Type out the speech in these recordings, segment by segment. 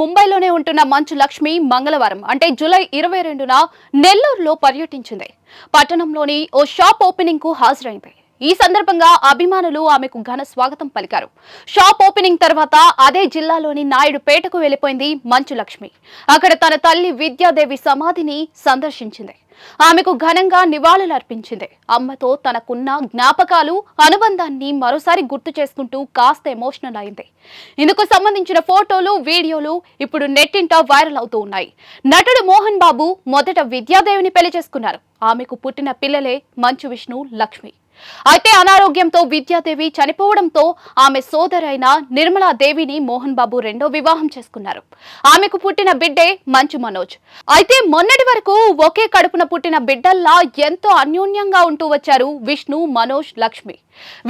ముంబైలోనే ఉంటున్న మంచు లక్ష్మి మంగళవారం అంటే జూలై ఇరవై రెండున నెల్లూరులో పర్యటించింది. పట్టణంలోని ఓ షాప్ ఓపెనింగ్కు హాజరైంది. ఈ సందర్భంగా అభిమానులు ఆమెకు ఘన స్వాగతం పలికారు. షాప్ ఓపెనింగ్ తర్వాత అదే జిల్లాలోని నాయుడుపేటకు వెళ్ళిపోయింది మంచు లక్ష్మి. అక్కడ తన తల్లి విద్యాదేవి సమాధిని సందర్శించింది. ఆమెకు ఘనంగా నివాళులర్పించింది అమ్మతో తనకున్న జ్ఞాపకాలు అనుబంధాన్ని మరోసారి గుర్తు చేసుకుంటూ కాస్త ఎమోషనల్ అయింది. ఇందుకు సంబంధించిన ఫోటోలు వీడియోలు ఇప్పుడు నెట్టింట వైరల్ అవుతూ ఉన్నాయి. నటుడు మోహన్ బాబు మొదట విద్యాదేవిని పెళ్ళి చేసుకున్నారు. ఆమెకు పుట్టిన పిల్లలే మంచు విష్ణు లక్ష్మి. అయితే అనారోగ్యంతో విద్యాదేవి చనిపోవడంతో ఆమె సోదరైన నిర్మలాదేవిని మోహన్ బాబు రెండో వివాహం చేసుకున్నారు. ఆమెకు పుట్టిన బిడ్డే మంచు మనోజ్. అయితే మొన్నటి వరకు ఒకే కడుపున పుట్టిన బిడ్డల్లా ఎంతో అన్యోన్యంగా ఉంటూ వచ్చారు విష్ణు మనోజ్ లక్ష్మి.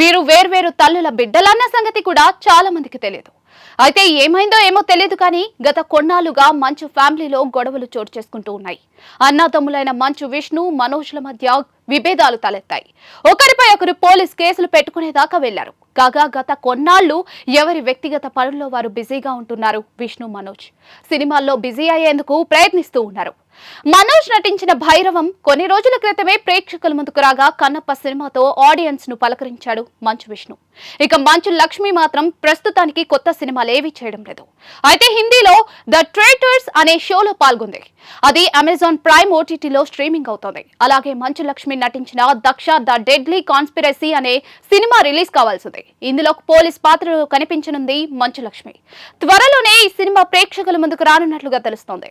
వీరు వేర్వేరు తల్లుల బిడ్డలన్న సంగతి కూడా చాలా మందికి తెలియదు. అయితే ఏమైందో ఏమో తెలియదు కానీ గత కొన్నాళ్ళుగా మంచు ఫ్యామిలీలో గొడవలు చోటు చేసుకుంటూ ఉన్నాయి. అన్నాతమ్ములైన మంచు విష్ణు మనోజ్ల మధ్య విభేదాలు తలెత్తాయి. ఒకరిపై ఒకరు పోలీస్ కేసులు పెట్టుకునేదాకా వెళ్ళారు. కాగా గత కొన్నాళ్ళు ఎవరి వ్యక్తిగత పనుల్లో వారు బిజీగా ఉంటున్నారు విష్ణు మనోజ్. సినిమాల్లో బిజీ అయ్యేందుకు ప్రయత్నిస్తూ ఉన్నారు. మనోజ్ నటించిన భైరవం కొన్ని రోజుల క్రితమే ప్రేక్షకుల ముందుకు రాగా కన్నప్ప సినిమాతో ఆడియన్స్ను పలకరించాడు మంచు విష్ణు. ఇక మంచు లక్ష్మి మాత్రం ప్రస్తుతానికి కొత్త సినిమాలేవీ చేయడం లేదు. అయితే హిందీలో ద ట్రేటర్స్ అనే షోలో పాల్గొంది. అది అమెజాన్ ప్రైమ్ ఓటీటీలో స్ట్రీమింగ్ అవుతోంది. అలాగే మంచు లక్ష్మి నటించిన దక్ష ద డెడ్లీ కాన్స్పిరసీ అనే సినిమా రిలీజ్ కావాల్సింది. ఇందులో పోలీస్ పాత్రలో కనిపించనుంది మంచు లక్ష్మి. త్వరలోనే ఈ సినిమా ప్రేక్షకుల ముందుకు రానున్నట్లుగా తెలుస్తోంది.